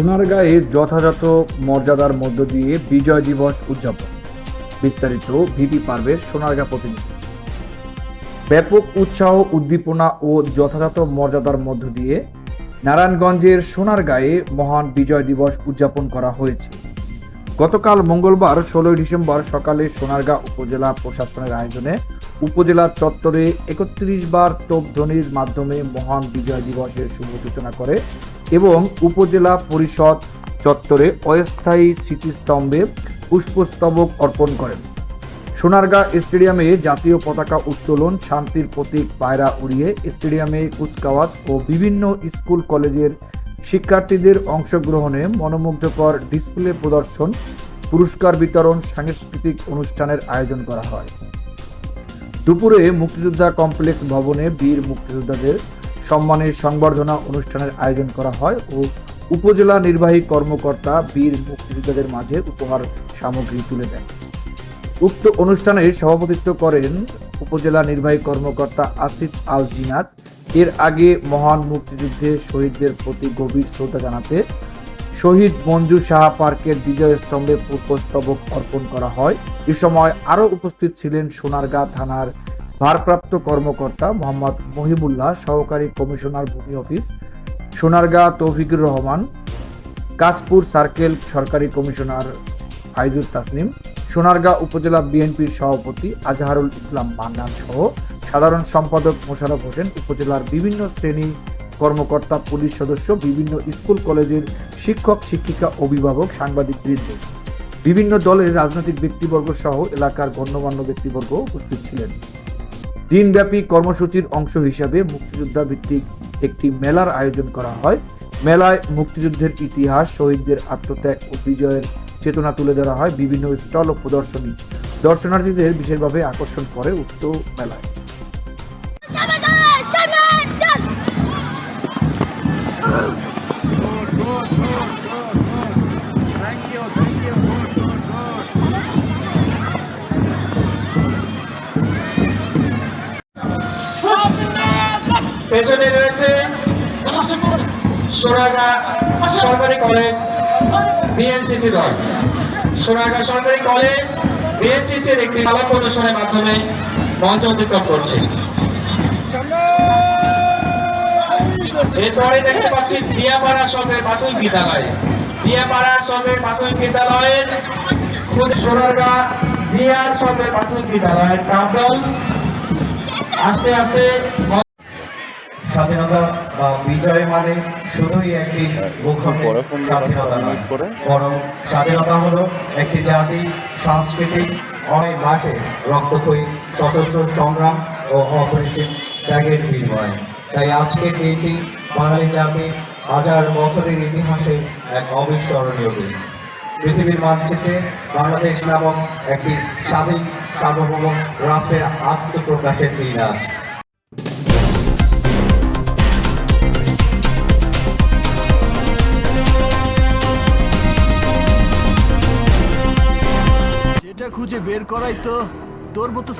সোনারগাঁয়ে যথাযথ মর্যাদার মধ্য দিয়ে বিজয় দিবস উদযাপন। বিস্তারিত ভিপি পারভেজ, সোনারগাঁ প্রতিনিধি। ব্যাপক উৎসাহ, উদ্দীপনা ও যথাযথ মর্যাদার মধ্য দিয়ে নারায়ণগঞ্জের সোনারগাঁয়ে মহান বিজয় দিবস উদযাপন করা হয়েছে। গতকাল মঙ্গলবার, ষোলোই ডিসেম্বর সকালে সোনারগাঁ উপজেলা প্রশাসনের আয়োজনে উপজেলা চত্বরে একত্রিশ বার তোপধ্বনির মাধ্যমে মহান বিজয় দিবসের শুভ সূচনা করে এবং উপজেলা পরিষদ চত্বরে অস্থায়ী স্মৃতিস্তম্ভে পুষ্পস্তবক অর্পণ করেন। সোনারগাঁ স্টেডিয়ামে জাতীয় পতাকা উত্তোলন, শান্তির প্রতীক পায়রা উড়িয়ে স্টেডিয়ামে কুচকাওয়াত ও বিভিন্ন স্কুল কলেজের শিক্ষার্থীদের অংশগ্রহণে মনোমুগ্ধকর ডিসপ্লে প্রদর্শন, পুরস্কার বিতরণ, সাংস্কৃতিক অনুষ্ঠানের আয়োজন করা হয়। দুপুরে মুক্তিযোদ্ধা কমপ্লেক্স ভবনে বীর মুক্তিযোদ্ধাদের সম্মানে সংবর্ধনা অনুষ্ঠানের আয়োজন করা হয় ও উপজেলা নির্বাহী কর্মকর্তা বীর মুক্তিযোদ্ধাদের মাঝে উপহার সামগ্রী তুলে দেন। উক্ত অনুষ্ঠানে সভাপতিত্ব করেন উপজেলা নির্বাহী কর্মকর্তা আসিফ আল জিনাত। এর আগে মহান মুক্তিযুদ্ধে শহীদদের প্রতি গভীর শ্রদ্ধা জানাতে শহীদ মঞ্জু সাহা পার্কের বিজয় স্তম্ভে পুষ্পস্তবক অর্পণ করা হয়। এ সময় আরও উপস্থিত ছিলেন সোনারগাঁ থানার ভারপ্রাপ্ত কর্মকর্তা মোহাম্মদ মহিবুল্লাহ, সহকারী কমিশনার ভূমি অফিস, সোনারগাঁ তৌফিকুর রহমান, কাঁচপুর সার্কেল সরকারি কমিশনার ফাইজুল তাসনিম, সোনারগাঁ উপজেলা বিএনপির সভাপতি আজহারুল ইসলাম মান্নান সহ সাধারণ সম্পাদক মোশারফ হোসেন, উপজেলার বিভিন্ন শ্রেণি কর্মকর্তা, পুলিশ সদস্য, বিভিন্ন স্কুল কলেজের শিক্ষক, শিক্ষিকা, অভিভাবক সাংবাদিক বৃন্দ বিভিন্ন দলের রাজনৈতিক ব্যক্তিবর্গ সহ এলাকার গণ্যমান্য ব্যক্তিবর্গ উপস্থিত ছিলেন। দিনব্যাপী কর্মসূচির অংশ হিসাবে মুক্তিযোদ্ধা ভিত্তিক একটি মেলার আয়োজন করা হয়। মেলায় মুক্তিযুদ্ধের ইতিহাস, শহীদদের আত্মত্যাগ ও বিজয়ের চেতনা তুলে ধরা হয় বিভিন্ন স্টল ও প্রদর্শনী। দর্শনার্থীদের বিশেষভাবে আকর্ষণ করে উক্ত মেলায়। পেছনে রয়েছে সোনাগা সরকারি কলেজ, বিএনসিসি দল। সোনাগা সরকারি কলেজ, বিএনসিসির একটি খেলা প্রদর্শনের মাধ্যমে মঞ্চ অতিক্রম করছে। এরপরে দেখতে পাচ্ছি দিয়াপাড়া সরকারি প্রাথমিক বিদ্যালয়। দিয়াপাড়া সরকারি প্রাথমিক বিদ্যালয়ের খুদ সোনারগা জিয়ার সরকারি প্রাথমিক বিদ্যালয় কাবদল আস্তে আস্তে স্বাধীনতা বা বিজয় মানে শুধুই একটি ভূখণ্ডের স্বাধীনতা নয়। বরং স্বাধীনতা হলো একটি জাতি সাংস্কৃতিক অনেক মাসে রক্তক্ষয়ী সশস্ত্র সংগ্রাম ও অপরিসীম ত্যাগের বিনিময়। তাই আজকের দিনটি বাঙালি জাতির হাজার বছরের ইতিহাসে এক অবিস্মরণীয় দিন। পৃথিবীর মানচিত্রে বাংলাদেশ নামক একটি স্বাধীন সার্বভৌম রাষ্ট্রের আত্মপ্রকাশের দিন আজ। খুঁজে বের করাই তো তোর মতো